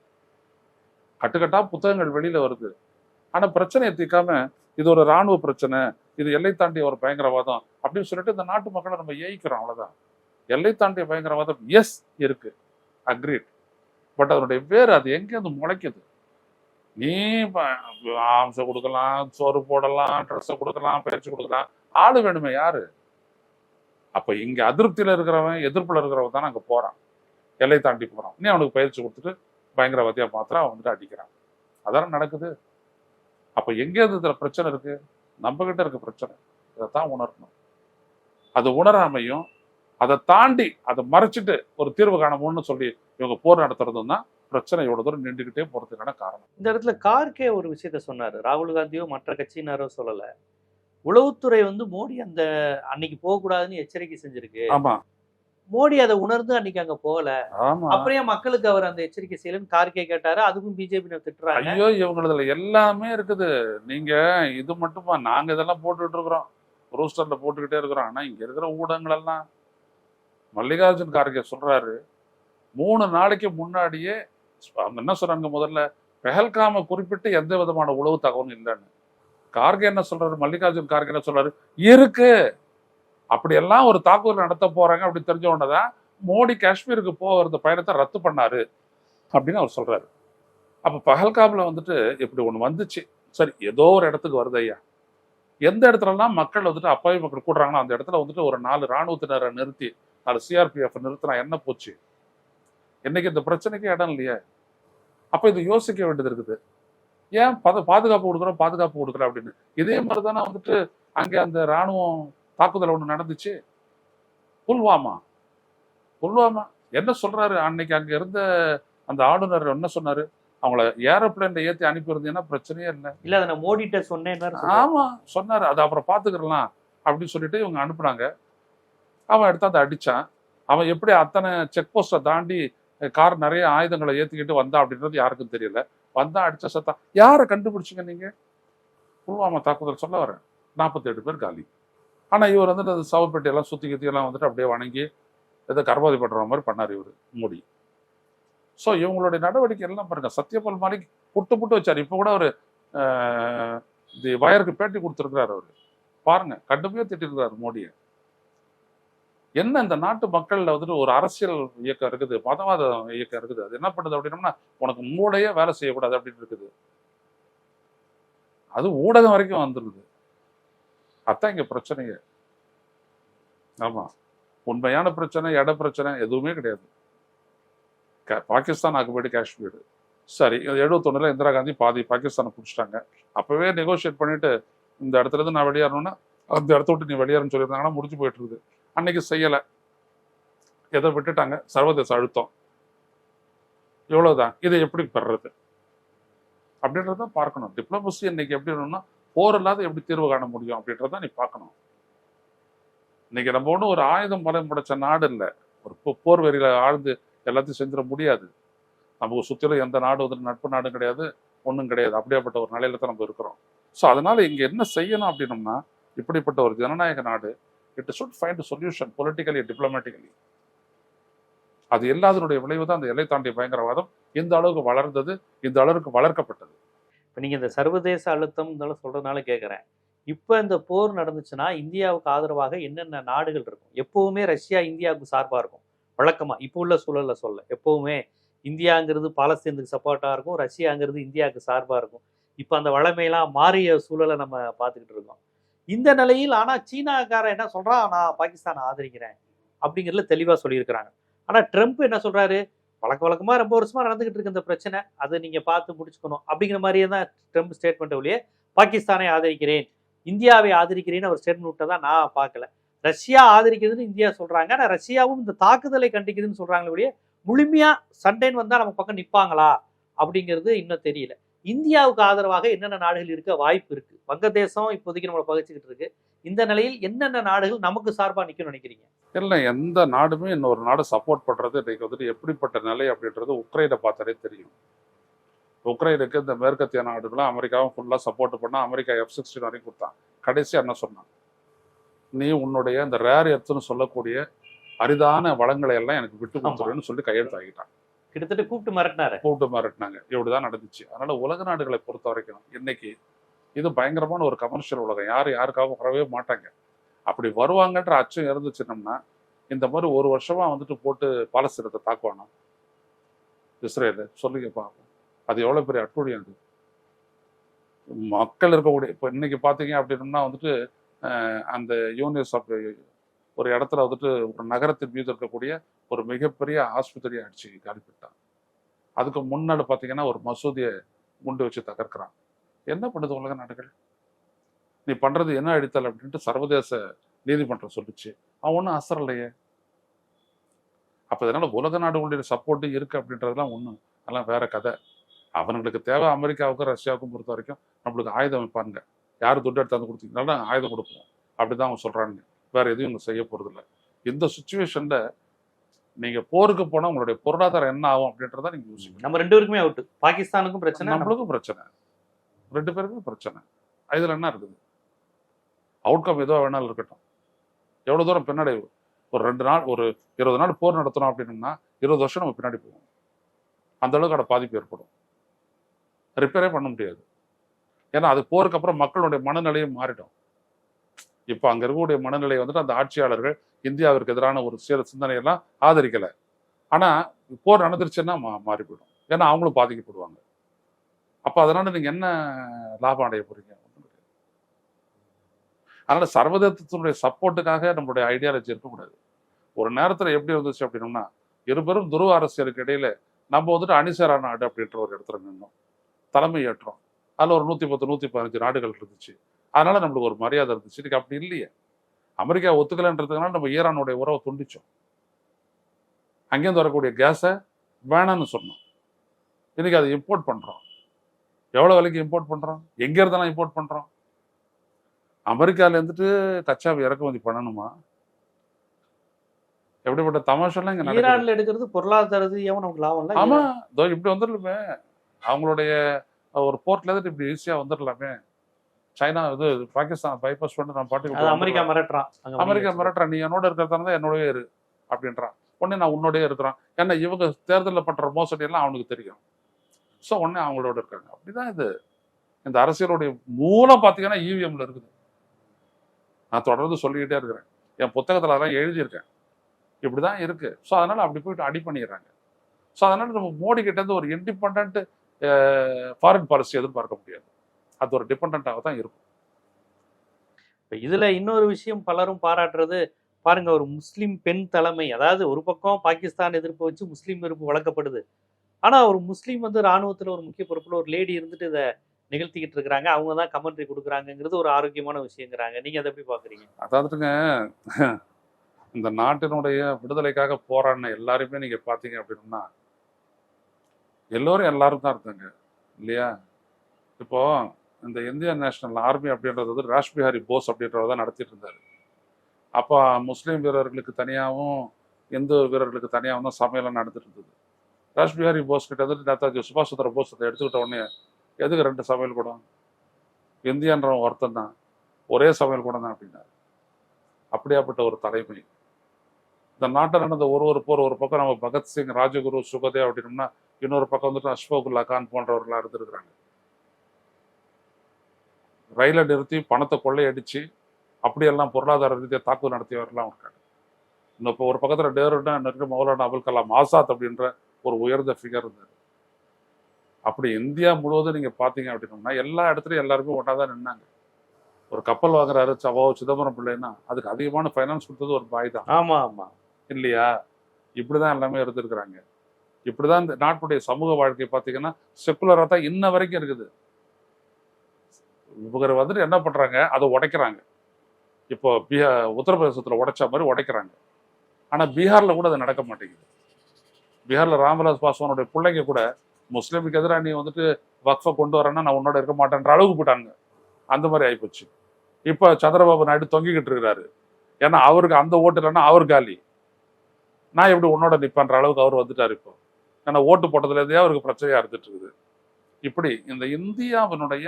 கட்டுக்கட்டா புத்தகங்கள் வெளியில வருது. ஆனா பிரச்சனையை தீர்க்காம இது ஒரு ராணுவ பிரச்சனை. இது எல்லை தாண்டிய ஒரு பயங்கரவாதம் அப்படின்னு சொல்லிட்டு இந்த நாட்டு மக்களை நம்ம ஏய்க்கிறோம் அவ்வளவுதான். எல்லை தாண்டிய பயங்கரவாதம் எஸ் இருக்கு. அக்ரிட் பட் அதனுடைய வேறு அது எங்க அது முளைக்குது? நீ ஆம்சை கொடுக்கலாம் சோறு போடலாம் ட்ரெஸ்ஸை கொடுக்கலாம் பயிற்சி கொடுக்கலாம். ஆள் வேணுமே யாரு? அப்ப இங்க அதிருப்தியில் இருக்கிறவன் எதிர்ப்புல இருக்கிறவன் தான் அங்க போறான். எல்லை தாண்டி போறான். நீ அவனுக்கு பயிற்சி கொடுத்துட்டு பயங்கரவாதியாக மாத்திரம் அவன் வந்துட்டு அடிக்கிறான். அதெல்லாம் நடக்குது? அப்ப எங்க இதில் இதுல பிரச்சனை இருக்கு? நம்ம கிட்ட இருக்க பிரச்சனை. இதைத்தான் உணரணும். அது உணராமையும் அதை தாண்டி அதை மறைச்சிட்டு ஒரு தீர்வு காணணும்னு சொல்லி இவங்க போர் நடத்துறதும் தான் பிரச்சனை இவ்வளவு தூரம் நின்றுகிட்டே போறதுக்கான காரணம். இந்த இடத்துல கார்கே ஒரு விஷயத்த சொன்னாரு. ராகுல் காந்தியோ மற்ற கட்சியினரோ சொல்லல. உளவுத்துறை வந்து மோடி அந்த அன்னைக்கு போகக்கூடாதுன்னு எச்சரிக்கை செஞ்சிருக்கு. ஆமா. மோடி அதை உணர்ந்து அன்னைக்கு அங்க போகல. ஏன் மக்களுக்கு அவர் அந்த எச்சரிக்கை செய்யலன்னு கார்கே கேட்டாரு அதுக்கும் பிஜேபி திட்டுறாங்க. ஐயோ இவங்களதுல எல்லாமே இருக்குது. நீங்க இது மட்டுமா? நாங்க இதெல்லாம் போட்டுக்கிட்டு இருக்கிறோம் ரோஸ்டர்ல போட்டுக்கிட்டே இருக்கிறோம். ஆனா இங்க இருக்கிற ஊடகங்கள் எல்லாம் மல்லிகார்ஜுன் கார்கே சொல்றாரு மூணு நாளைக்கு முன்னாடியே அவங்க என்ன சொல்றாங்க முதல்ல? பெஹல்காம குறிப்பிட்டு எந்த விதமான உளவு தகவலும் இல்லைன்னு. கார்கே என்ன சொல்றாரு? மல்லிகார்ஜுன் கார்கே என்ன சொல்றாரு? இருக்கு. அப்படியெல்லாம் ஒரு தாக்குதல் நடத்த போறாங்க அப்படி தெரிஞ்ச உடனே தான் மோடி காஷ்மீருக்கு போகிற பயணத்தை ரத்து பண்ணாரு அப்படின்னு அவர் சொல்றாரு. அப்போ பகல்காமில் வந்துட்டு இப்படி ஒண்ணு வந்துச்சு. சரி ஏதோ ஒரு இடத்துக்கு வருது ஐயா. எந்த இடத்துலலாம் மக்கள் வந்துட்டு அப்பாவி மக்கள் கூடுறாங்களோ அந்த இடத்துல வந்துட்டு ஒரு நாலு ராணுவத்தினரை நிறுத்தி நாலு சிஆர்பிஎஃப் நிறுத்தினா என்ன போச்சு? இன்னைக்கு இந்த பிரச்சனைக்கு இடம் இல்லையே. அப்ப இது யோசிக்க வேண்டியது இருக்குது. ஏன் பத பாதுகாப்பு கொடுக்குறோம் பாதுகாப்பு கொடுக்குறோம் அப்படின்னு. இதே மாதிரி தானே வந்துட்டு அங்கே அந்த ராணுவம் தாக்குதல் ஒன்று நடந்துச்சு. புல்வாமா? புல்வாமா? என்ன சொல்றாரு? அன்னைக்கு அங்க இருந்த அந்த ஆளுநர் என்ன சொன்னாரு? அவங்கள ஏரோப்ளேன்ல ஏத்தி அனுப்பியிருந்தீங்கன்னா பிரச்சனையே இல்லை. இல்ல அதை நான் மோடிட்ட சொன்னேன் ஆமா சொன்னாரு. அது அப்புறம் பாத்துக்கிடலாம் அப்படின்னு சொல்லிட்டு இவங்க அனுப்புனாங்க. அவன் எடுத்து அதை அடிச்சான். அவன் எப்படி அத்தனை செக் போஸ்ட்டை தாண்டி கார் நிறைய ஆயுதங்களை ஏத்திக்கிட்டு வந்தான் அப்படின்றது யாருக்கும் தெரியல. வந்தா அடிச்ச சத்தா யாரை கண்டுபிடிச்சிங்க நீங்க? புல்வாமா தாக்குதல் சொல்ல வரேன். நாற்பத்தெட்டு பேர் காலி. ஆனா இவர் வந்துட்டு அந்த சவப்பேட்டையெல்லாம் சுற்றி சுத்தி எல்லாம் வந்துட்டு அப்படியே வணங்கி ஏதோ கர்மாதி பண்ற மாதிரி பண்ணார் இவர் மோடி. ஸோ இவங்களுடைய நடவடிக்கை எல்லாம் பாருங்க சத்யபால் மாதிரி புட்டு புட்டு வச்சார். இப்போ கூட அவர் தி வயருக்கு பேட்டி கொடுத்துருக்கிறார் அவர். பாருங்க கடுமையாக திட்டிருக்கிறார் மோடியை. என்ன இந்த நாட்டு மக்கள்ல வந்துட்டு ஒரு அரசியல் இயக்கம் இருக்குது மதவாத இயக்கம் இருக்குது அது என்ன பண்ணுது அப்படின்னம்னா உனக்கு மூடையே வேலை செய்யக்கூடாது அப்படின்னு இருக்குது. அது ஊடகம் வரைக்கும் வந்துருது. அதான் இங்க பிரச்சனையே. ஆமா. உண்மையான பிரச்சனை இட பிரச்சனை எதுவுமே கிடையாது. க- பாகிஸ்தான் ஆக்குபடி காஷ்மீர் சரி எழுபத்தொன்னில் இந்திரா காந்தி பாதி பாகிஸ்தானை பிடிச்சிட்டாங்க. அப்பவே நெகோஷியேட் பண்ணிட்டு இந்த இடத்துல இருந்து நான் வெளியேறணும்னா அந்த இடத்த விட்டு நீ வெளியேறன்னு சொல்லியிருந்தாங்கன்னா முடிஞ்சு போயிட்டு இருக்குது. அன்னைக்கு செய்யல. எதை விட்டுட்டாங்க? சர்வதேச அழுத்தம். இவ்வளோதான் இதை எப்படி பெறுறது? அப்படின்றத பார்க்கணும். டிப்ளமசி இன்னைக்கு எப்படி இருக்கணும்னா போர் இல்லாத எப்படி தீர்வு காண முடியும் அப்படின்றத நீ பார்க்கணும். இன்னைக்கு நம்ம ஒன்றும் ஒரு ஆயுதம் பலம் படைச்ச நாடு இல்லை. ஒரு போர் வெறியில ஆழ்ந்து எல்லாத்தையும் செஞ்சிட முடியாது. நமக்கு சுற்றிலும் எந்த நாடு வந்து நட்பு நாடும் கிடையாது ஒன்றும் கிடையாது. அப்படியாப்பட்ட ஒரு நிலையில தான் நம்ம இருக்கிறோம். ஸோ அதனால இங்க என்ன செய்யணும் அப்படின்னம்னா இப்படிப்பட்ட ஒரு ஜனநாயக நாடு it should find solution politically diplomatically அது எல்லாத்தினுடைய விளைவு தான் அந்த எல்லை தாண்டிய பயங்கரவாதம். இந்த அளவுக்கு வளர்ந்தது இந்த அளவுக்கு வளர்க்கப்பட்டது. இப்போ நீங்கள் இந்த சர்வதேச அழுத்தம் சொல்கிறதுனால கேட்குறேன் இப்போ இந்த போர் நடந்துச்சுன்னா இந்தியாவுக்கு ஆதரவாக என்னென்ன நாடுகள் இருக்கும்? எப்போவுமே ரஷ்யா இந்தியாவுக்கு சார்பாக இருக்கும். வழக்கமாக இப்போ உள்ள சூழல்ல சொல்ல எப்போவுமே இந்தியாங்கிறது பாலஸ்தீனுக்கு சப்போர்ட்டாக இருக்கும் ரஷ்யாங்கிறது இந்தியாவுக்கு சார்பாக இருக்கும். இப்போ அந்த வளமையெல்லாம் மாறிய சூழலை நம்ம பார்த்துக்கிட்டு இருக்கோம். இந்த நிலையில் ஆனால் சீனாக்காரன் என்ன சொல்கிறான் நான் பாகிஸ்தானை ஆதரிக்கிறேன். அப்படிங்கிறதுல தெளிவாக சொல்லியிருக்கிறாங்க. ஆனால் ட்ரம்ப் என்ன சொல்கிறாரு வழக்க வழக்கமாக ரொம்ப வருஷமாக நடந்துகிட்டு இருக்க இந்த பிரச்சனை. அதை நீங்கள் பார்த்து முடிச்சுக்கணும். அப்படிங்கிற மாதிரியே தான் ட்ரம்ப் ஸ்டேட்மெண்ட் வழியே பாகிஸ்தானை ஆதரிக்கிறேன் இந்தியாவை ஆதரிக்கிறேன்னு அவர் ஸ்டேட்மெண்ட் தான் நான் பார்க்கல. ரஷ்யா ஆதரிக்குதுன்னு இந்தியா சொல்கிறாங்க ஆனால் ரஷ்யாவும் இந்த தாக்குதலை கண்டிக்குதுன்னு சொல்கிறாங்களே ஒழிய முழுமையாக சண்டைன்னு வந்தால் நம்ம பக்கம் நிற்பாங்களா அப்படிங்கிறது இன்னும் தெரியல. இந்தியாவுக்கு ஆதரவாக என்னென்ன நாடுகள் இருக்க வாய்ப்பு இருக்கு? வங்கதேசம் இப்போதைக்கு நம்மளை பகிச்சுக்கிட்டு இருக்கு. இந்த நிலையில் என்னென்ன நாடுகள் நமக்கு சார்பா நிக்கும்னு நினைக்கிறீங்க? இல்லை எந்த நாடுமே இன்னொரு நாடு சப்போர்ட் பண்றது இன்னைக்கு வந்துட்டு எப்படிப்பட்ட நிலை அப்படின்றது உக்ரைனை பார்த்தாலே தெரியும். உக்ரைனுக்கு இந்த மேற்கத்திய நாடுகளும் அமெரிக்காவும் ஃபுல்லாக சப்போர்ட் பண்ணா அமெரிக்கா எஃப் சிக்ஸ்டின் வரைக்கும் கொடுத்தான். கடைசியா என்ன சொன்னான். நீ உன்னுடைய இந்த ரேர் எர்த்துன்னு சொல்லக்கூடிய அரிதான வளங்களை எல்லாம் எனக்கு விட்டு கொடுத்துருன்னு சொல்லி கையெழுத்து ஆகிட்டான் கிட்டத்தட்ட கூப்பிட்டு மிரட்டினாரு. கூப்பிட்டு மிரட்டினாங்க. இப்படிதான் நடந்துச்சு. அதனால உலக நாடுகளை பொறுத்த வரைக்கும் இன்னைக்கு இது பயங்கரமான ஒரு கமர்ஷியல் உலகம். யாரும் யாருக்காகவும் வரவே மாட்டாங்க. அப்படி வருவாங்கன்ற அச்சம் இருந்துச்சுனோம்னா இந்த மாதிரி ஒரு வருஷமா வந்துட்டு போட்டு பாலஸ்தீனத்தை தாக்குவானா? இஸ்ரேலு சொல்லுங்க பார்ப்போம் அது எவ்வளவு பெரிய அட்டுழியம் அது? மக்கள் இருக்கக்கூடிய இப்போ இன்னைக்கு பார்த்தீங்க அப்படின்னா வந்துட்டு அஹ், அந்த யூனிவர்ஸ் ஆஃப் ஒரு இடத்துல வந்துட்டு ஒரு நகரத்தின் மீது இருக்கக்கூடிய ஒரு மிகப்பெரிய ஆஸ்பத்திரியை அடிச்சு காலிப்பிட்டான். அதுக்கு முன்னாடி பார்த்தீங்கன்னா ஒரு மசூதியை குண்டு வச்சு தகர்க்கிறான். என்ன பண்ணுது உலக நாடுகள்? நீ பண்றது என்ன அடித்தல் அப்படின்ட்டு சர்வதேச நீதிமன்றம் சொல்லுச்சு. அவன் ஒன்றும் அசரலையே. அப்போ இதனால் உலக நாடுகளுடைய சப்போர்ட்டு இருக்கு அப்படின்றதுலாம் ஒன்று அதெல்லாம் வேற கதை. அவனுங்களுக்கு தேவை அமெரிக்காவுக்கும் ரஷ்யாவுக்கும் பொறுத்த வரைக்கும் நம்மளுக்கு ஆயுதம் வைப்பாங்க யார் துட்டு எடுத்து வந்து கொடுத்தீங்கனாலும் ஆயுதம் கொடுப்போம். அப்படிதான் அவன் சொல்கிறானுங்க வேற எதுவும் இவங்க செய்ய போறது இல்ல இந்த சுச்சுவேஷன்ல நீங்க போருக்கு போனா உங்களுடைய பொருளாதாரம் என்ன ஆகும் அப்படின்றத நீங்க யோசிக்கணும். நம்ம ரெண்டு பேருக்குமே அவுட் பாகிஸ்தானுக்கும் பிரச்சனை நம்ம- நம்மளுக்கும் பிரச்சனை. ரெண்டு பேருக்கும் பிரச்சனை. இதுல என்ன இருக்குது? அவுட்கம் ஏதோ வேணாலும் இருக்கட்டும். எவ்வளவு தூரம் பின்னடைவு ஒரு ரெண்டு நாள் ஒரு இருபது நாள் போர் நடத்தணும் அப்படின்னம்னா இருபது வருஷம் நம்ம பின்னாடி போவோம். அந்த அளவுக்கு அட பாதிப்பு ஏற்படும். ரிப்பேரே பண்ண முடியாது. ஏன்னா அது போருக்கு அப்புறம் மக்களுடைய மனநிலையும் மாறிடும். இப்போ அங்க இருக்கக்கூடிய மனநிலை வந்துட்டு அந்த ஆட்சியாளர்கள் இந்தியாவிற்கு எதிரான ஒரு சில சிந்தனையெல்லாம் ஆதரிக்கல. ஆனா போர் நடந்துருச்சுன்னா மா மாறி போயிடும் ஏன்னா அவங்களும் பாதிக்கப்படுவாங்க. அப்ப அதனால நீங்க என்ன லாபம் அடைய போறீங்க? ஒண்ணும் அதனால சர்வதேசத்தினுடைய சப்போர்ட்டுக்காக நம்மளுடைய ஐடியாலஜி இருக்கக்கூடாது. ஒரு நேரத்துல எப்படி வந்துச்சு அப்படின்னோம்னா இருபெரும் துருவ அரசியலுக்கு இடையில நம்ம வந்துட்டு அணிசேரா நாடு அப்படின்ற ஒரு இடத்துல நின்னோம். தலைமை ஏற்றோம். அதில் ஒரு நூத்தி பத்து நூத்தி பதினஞ்சு நாடுகள் இருந்துச்சு. அதனால நம்மளுக்கு ஒரு மரியாதை இருந்துச்சு. இன்னைக்கு அப்படி இல்லையே. அமெரிக்கா ஒத்துக்கலைன்றதுனால நம்ம ஈரானுடைய உறவை துண்டிச்சோம். அங்கேருந்து வரக்கூடிய கேஸை வேணாம்னு சொன்னோம். இன்னைக்கு அதை இம்போர்ட் பண்றோம். எவ்வளவு விலைக்கு இம்போர்ட் பண்றோம்? எங்க இருந்தெல்லாம் இம்போர்ட் பண்றோம். அமெரிக்கால இருந்துட்டு கச்சாவை இறக்குமதி பண்ணணுமா? எப்படிப்பட்ட தமாஷெல்லாம் இங்க ஈரான்ல எடுக்கிறது பொருளாதார ரீதியாவும் நமக்கு லாபம் இல்ல. ஆமா. இதோ இப்படி வந்துடலாமே. அவங்களுடைய ஒரு போர்ட்ல இருந்து இப்படி ஈஸியா வந்துடலாமே. சைனா இது பாகிஸ்தான் பைபாஸ் பண்ணி அது பாட்டுக்கு அமெரிக்கா மிரட்டுறான். அமெரிக்கா மிரட்டுறான் நீ என்னோட இருக்கிறதா இருந்தா என்னோடய இரு அப்படின்றான். உடனே நான் உன்னோடய இருக்கிறான். ஏன்னா இவங்க தேர்தலில் பண்ற மோசடி எல்லாம் அவனுக்கு தெரியும். ஸோ உடனே அவங்களோட இருக்காங்க. அப்படிதான் இது. இந்த அரசியலுடைய மூலம் பார்த்தீங்கன்னா இவிஎம்ல இருக்குது. நான் தொடர்ந்து சொல்லிக்கிட்டே இருக்கிறேன். என் புத்தகத்துல அதெல்லாம் எழுதியிருக்கேன். இப்படிதான் இருக்கு. ஸோ அதனால அப்படி போயிட்டு அடி பண்ணிடுறாங்க. ஸோ அதனால நம்ம மோடி கிட்ட இருந்து ஒரு இண்டிபெண்ட் ஃபாரின் பாலிசி எதிர்பார்க்க முடியாது. அது ஒரு டிபெண்டாக தான் இருக்கும். இப்ப இதுல இன்னொரு விஷயம் பலரும் பாராட்டுறது பாருங்க ஒரு முஸ்லிம் பெண் தலைமை அதாவது ஒரு பக்கம் பாகிஸ்தான் எதிர்ப்பு வச்சு முஸ்லீம் எதிர்ப்பு வளர்க்கப்படுது. ஆனா ஒரு முஸ்லீம் வந்து ராணுவத்துல ஒரு முக்கிய பொறுப்புல ஒரு லேடி இருந்துட்டு இதை நிகழ்த்திக்கிட்டு இருக்கிறாங்க. அவங்க தான் கமெண்ட்ரி கொடுக்குறாங்கங்கிறது ஒரு ஆரோக்கியமான விஷயங்கிறாங்க. நீங்க அதை எப்படி பாக்குறீங்க? அதாவதுங்க இந்த நாட்டினுடைய விடுதலைக்காக போராடின எல்லாருமே நீங்க பாத்தீங்க அப்படின்னா எல்லோரும் எல்லாரும் தான் இருந்தாங்க இல்லையா? இப்போ இந்த இந்தியன் நேஷனல் ஆர்மி அப்படின்றது வந்து ராஷ்பிஹாரி போஸ் அப்படின்றவர் தான் நடத்திட்டு இருந்தார். அப்போ முஸ்லீம் வீரர்களுக்கு தனியாகவும் இந்து வீரர்களுக்கு தனியாகவும் தான் சமையலாம் நடந்துட்டு இருந்தது. ராஷ்பிஹாரி போஸ் கிட்ட வந்து நேதாஜி சுபாஷ் சந்திர போஸ் அதை எடுத்துக்கிட்ட உடனே எதுக்கு ரெண்டு சமையல் கூடம் இந்தியன்றவன் ஒருத்தன் தான். ஒரே சமையல் கூடம் தான் அப்படின்னாரு. அப்படியாப்பட்ட ஒரு தலைமை. இந்த நாட்டில் நடந்த ஒரு ஒரு போர் ஒரு பக்கம் நம்ம பகத்சிங் ராஜகுரு சுகதே அப்படின்னோம்னா இன்னொரு பக்கம் வந்துட்டு அஷ்ஃபகுல்லா கான் போன்றவர்களாக இருந்திருக்கிறாங்க. ரயிலை நிறுத்தி பணத்தை கொள்ளையடிச்சு அப்படியெல்லாம் பொருளாதார ரீதியாக தாக்குதல் நடத்தியவர்கள்லாம் இருக்காங்க. இன்னும் இப்போ ஒரு பக்கத்தில் டேருன்னா நிறைய மௌலானா அபுல் கலாம் ஆசாத் அப்படின்ற ஒரு உயர்ந்த ஃபிகர் இருந்தார். அப்படி இந்தியா முழுவதும் நீங்கள் பார்த்தீங்க அப்படின்னோம்னா எல்லா இடத்துலையும் எல்லாருமே ஒன்றா தான் நின்னாங்க. ஒரு கப்பல் வாங்குறாரு சவோ சிதம்பரம் பிள்ளைன்னா அதுக்கு அதிகமான ஃபைனான்ஸ் கொடுத்தது ஒரு பாய் தான். ஆமா ஆமா. இல்லையா? இப்படிதான் எல்லாமே இருந்திருக்கிறாங்க. இப்படிதான் இந்த நாட்டுடைய சமூக வாழ்க்கை பார்த்தீங்கன்னா செக்குலராக தான் இன்ன வரைக்கும் இருக்குது. இவங்க வந்துட்டு என்ன பண்றாங்க? அதை உடைக்கிறாங்க. இப்போ பீஹா உத்தரப்பிரதேசத்தில் உடைச்ச மாதிரி உடைக்கிறாங்க. ஆனா பீகாரில் கூட அது நடக்க மாட்டேங்குது. பீகார்ல ராமவிலாஸ் பாஸ்வானுடைய பிள்ளைங்க கூட முஸ்லீமுக்கு எதிராக நீ வந்துட்டு வக்ஃபை கொண்டு வரேன்னா நான் உன்னோட இருக்க மாட்டேன்ற அளவுக்கு போட்டாங்க அந்த மாதிரி ஆயிப்போச்சு. இப்போ சந்திரபாபு நாயுடு தொங்கிக்கிட்டு இருக்கிறாரு. ஏன்னா அவருக்கு அந்த ஓட்டு இல்லைன்னா அவர் காலி. நான் எப்படி உன்னோட நிற்பேன்ற அளவுக்கு அவர் வந்துட்டார் இப்போ. ஏன்னா ஓட்டு போட்டதுலேருந்தே அவருக்கு பிரச்சனையாக இருந்துட்டு இருக்குது. இப்படி இந்த இந்தியாவினுடைய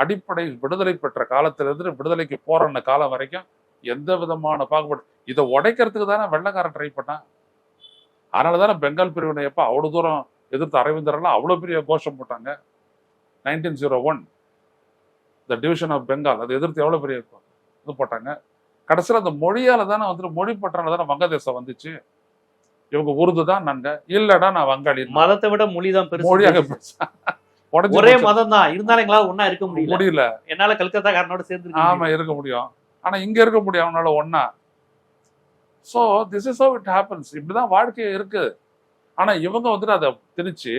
அடிப்படை விடுதலை பெற்ற காலத்திலிருந்து விடுதலைக்கு போராடின காலம் வரைக்கும் எந்த விதமான பாகுபாடு இதை உடைக்கிறதுக்கு தானே வெள்ளைக்காரன் ட்ரை பண்ணான் அதனால தானே பெங்கால் பிரிவினை எப்போ அவ்வளோ தூரம் எதிர்த்து அரவிந்தரெல்லாம் அவ்வளோ பெரிய கோஷம் போட்டாங்க? Nineteen zero one the division of Bengal அதை எதிர்த்து எவ்வளோ பெரிய இது போட்டாங்க? கடைசியில் அந்த மொழியால தானே வந்துட்டு மொழி பற்றால தானே வங்கதேசம் வந்துச்சு. இவங்க உருது தான் நாங்க இல்லடா நான் வங்காளி. மதத்தை விட மொழி தான் மொழியாக பெருசு. ஒரே. மதம் தான் இருந்தாலும் எங்களால ஒன்னா இருக்க முடியல. முடியல. என்னால கல்கத்தாக்காரனோட சேர்ந்து ஆமா இருக்க முடியும். ஆனா இங்க இருக்க முடியும் அவனால ஒன்னா so this is how it happens இப்படிதான் வாழ்க்கை இருக்கு. ஆனா இவங்க வந்துட்டு அதை திணிச்சு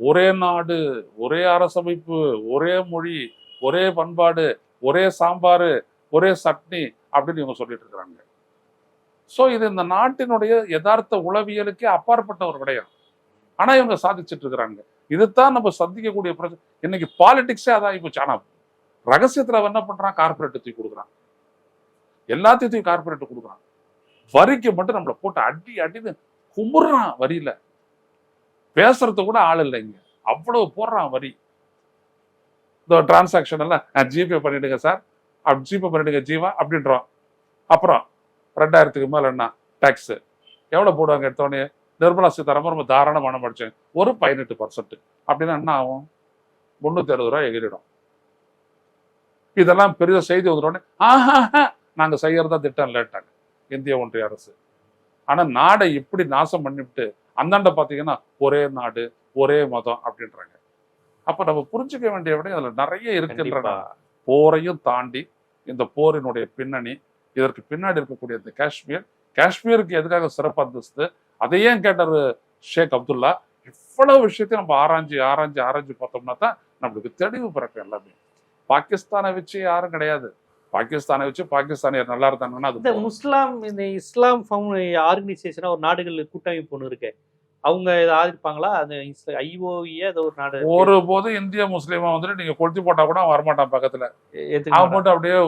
ஒரே நாடு ஒரே அரசமைப்பு ஒரே மொழி ஒரே பண்பாடு ஒரே சாம்பார் ஒரே சட்னி அப்படின்னு இவங்க சொல்லிட்டு இருக்கிறாங்க. ஸோ இது இந்த நாட்டினுடைய யதார்த்த உளவியலுக்கே அப்பாற்பட்ட ஒரு விடயம் ஆனா இவங்க சாதிச்சுட்டு இருக்கிறாங்க. இதுதான் நம்ம சந்திக்கக்கூடிய பிரச்சனை இன்னைக்கு பாலிடிக்ஸே அதான் இப்போ ஆனா ரகசியத்துல அவன் என்ன பண்றான்? கார்பரேட் தூக்கி கொடுக்குறான். எல்லாத்தையும் தூக்கி கார்பரேட் கொடுக்குறான். வரிக்கு மட்டும் நம்மளை போட்டு அடி அடின்னு குமுறான் வரியில. பேசுறது கூட ஆள் இல்லை இங்க. அவ்வளவு போடுறான் வரி. இந்த டிரான்சாக்ஷன் எல்லாம் ஜிபே பண்ணிடுங்க சார் அப்படி ஜிபே பண்ணிடுங்க ஜீவா அப்படின்றோம். அப்புறம் ரெண்டாயிரத்துக்கு மேல என்ன? டேக்ஸ் எவ்வளவு போடுவாங்க எடுத்தோடனே? நிர்மலா சீதாராமன் ரொம்ப தாராள பணம் படிச்சேன். ஒரு பதினெட்டு பர்சன்ட் அப்படின்னா என்ன ஆகும்? முன்னூத்தி அறுபது ரூபாய் எகிரிடும் இதெல்லாம் பெரிய செய்தி வந்துட்டோடனே ஆஹா நாங்க செய்யறதா திட்டம் இல்லட்டாங்க இந்திய ஒன்றிய அரசு. ஆனா நாடை இப்படி நாசம் பண்ணிவிட்டு அந்தாண்ட பாத்தீங்கன்னா ஒரே நாடு ஒரே மதம் அப்படின்றாங்க. அப்ப நம்ம புரிஞ்சுக்க வேண்டிய விட அதுல நிறைய இருக்கின்றன. போரையும் தாண்டி இந்த போரினுடைய பின்னணி இதற்கு பின்னாடி இருக்கக்கூடிய இந்த காஷ்மீர் காஷ்மீருக்கு எதுக்காக சிறப்பு அந்தஸ்து அதை ஏன் கேட்டார் ஷேக் அப்துல்லா? இவ்வளவு விஷயத்தையும் நம்ம ஆராய்ஞ்சு ஆராய்ஞ்சு ஆராய்ஞ்சு பார்த்தோம்னா தான் நம்மளுக்கு தெளிவு பிறக்கும் எல்லாமே. பாகிஸ்தானை வச்சு யாரும் கிடையாது. பாகிஸ்தானை வச்சு பாகிஸ்தானியர் நல்லா இருந்தாங்கன்னா அது. முஸ்லாம் இந்த இஸ்லாம் ஆர்கனைசேஷனா ஒரு நாடுகள் கூட்டமைப்பு ஒன்று இருக்கு. அவங்க இதை ஆதரிப்பாங்களா? அந்த ஐஓஇ அது ஒரு நாடு ஒரு போது இந்திய முஸ்லீமா வந்துட்டு நீங்க கொளுத்தி போட்டா கூட அவன் வரமாட்டான் பக்கத்துல. அவன். மட்டும் அப்படியே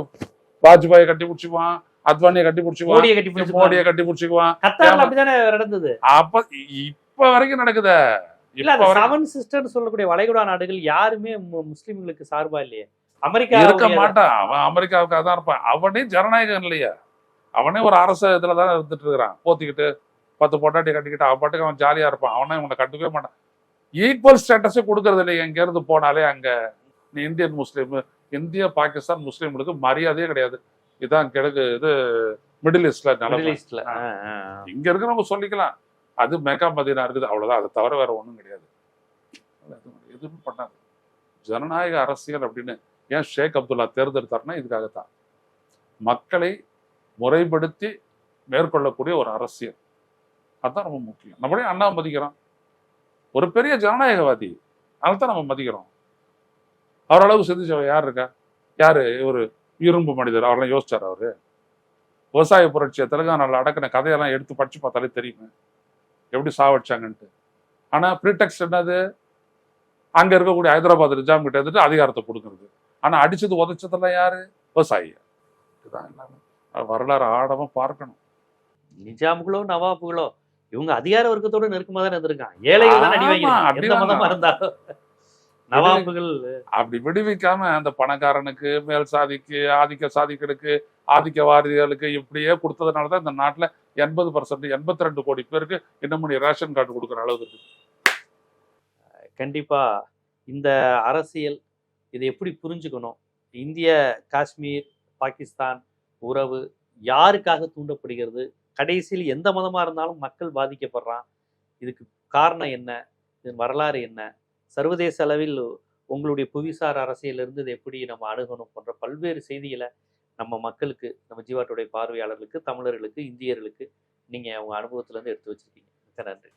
வாஜ்பாயை கட்டி பிடிச்சிக்குவான். அத்வானியை கட்டி பிடிச்சிக்குவான். மோடியை கட்டி பிடிச்சு மோடியை கட்டி பிடிச்சிக்குவான். கத்தார்ல அப்படிதானே நடந்தது? அப்ப இப்ப வரைக்கும் நடக்குதே. இல்ல செவன் சிஸ்டர் சொல்லக்கூடிய வளைகுடா நாடுகள் யாருமே முஸ்லிம்களுக்கு சார்பா இல்லையே. அமெரிக்கா இருக்க மாட்டான். அவன் அமெரிக்காவுக்காக தான் இருப்பான். அவனே ஜனநாயகம் இல்லையா. அவனே ஒரு அரசு இதுல தான் இருந்துட்டு இருக்கிறான். போத்திக்கிட்டு பத்து பொட்டாட்டி கட்டிக்கிட்டு அவன் பாட்டுக்கு அவன் ஜாலியா இருப்பான். அவனே இவனை கட்டுக்கவே மாட்டான். ஈக்குவல் ஸ்டேட்டஸே கொடுக்கறது இல்லையா. எங்க இருந்து போனாலே அங்க நீ இந்தியன் முஸ்லீம் இந்திய பாகிஸ்தான் முஸ்லீம்களுக்கு மரியாதையே கிடையாது. இதான் கிழக்கு இது மிடில் ஈஸ்ட்ல மிடில் ஈஸ்ட்ல. இங்க இருக்கிறவங்க சொல்லிக்கலாம். அது மெக்கா மதீனா இருக்குது அவ்வளவுதான். அதை தவிர வேற ஒண்ணும் கிடையாது. அது எதுவும் பண்ணாது. ஜனநாயக அரசியல் அப்படின்னு ஏன் ஷேக் அப்துல்லா தேர்ந்தெடுத்தாருன்னா இதுக்காகத்தான். மக்களை முறைப்படுத்தி மேற்கொள்ளக்கூடிய ஒரு அரசியல். அதுதான் ரொம்ப முக்கியம். நம்மளே அண்ணா மதிக்கிறோம். ஒரு பெரிய ஜனநாயகவாதி தான் நம்ம மதிக்கிறோம். அவர் அளவு சிந்திச்சவ யார் இருக்கா? யாரு? ஒரு இரும்பு மனிதர் அவரெல்லாம் யோசிச்சார் அவரு. விவசாய புரட்சியை தெலுங்கானால அடக்கின கதையெல்லாம் எடுத்து படிச்சு பார்த்தாலே தெரியுமே. எப்படி சாவடிச்சாங்கன்ட்டு. ஆனா ப்ரீடெக்ஸ்ட் என்னது? அங்க இருக்கக்கூடிய ஹைதராபாத் நிஜாம் கிட்ட இருந்துட்டு அதிகாரத்தை கொடுக்கறது. ஆனா அடிச்சது உதைச்சதெல்லாம் யாரு? விவசாயி. இதுதான் எல்லாமே. வரலாறு ஆழமா பார்க்கணும். நிஜாமுகளோ நவாபுகளோ இவங்க அதிகார வர்க்கத்தோட நெருக்கமா தானே இருந்திருக்காங்க. ஏழைகள் தான் அடி. மதமா இருந்தாலும். நவாபுகள் அப்படி விடுவிக்காம அந்த பணக்காரனுக்கு மேல் சாதிக்கு ஆதிக்க சாதிகளுக்கு ஆதிக்கவாதிகளுக்கு இப்படியே கொடுத்ததுனாலதான் இந்த நாட்டுல எண்பது பர்சன்ட் எண்பத்தி ரெண்டு கோடி பேருக்கு இன்னமும் ரேஷன் கார்டு கொடுக்குற அளவுக்கு இருக்கு. கண்டிப்பா இந்த அரசியல் இதை எப்படி புரிஞ்சுக்கணும்? இந்திய காஷ்மீர் பாகிஸ்தான் உறவு யாருக்காக தூண்டப்படுகிறது? கடைசியில் எந்த மதமா இருந்தாலும் மக்கள் பாதிக்கப்படுறான். இதுக்கு காரணம் என்ன? இதன் வரலாறு என்ன? சர்வதேச அளவில் உங்களுடைய புவிசார் அரசியலிருந்து இதை எப்படி நம்ம அணுகணும் போன்ற பல்வேறு செய்திகளை நம்ம மக்களுக்கு நம்ம ஜீவாட்டுடைய பார்வையாளர்களுக்கு தமிழர்களுக்கு இந்தியர்களுக்கு நீங்கள் அவங்க அனுபவத்திலேருந்து எடுத்து வச்சிருக்கீங்க. மிக்க நன்றி.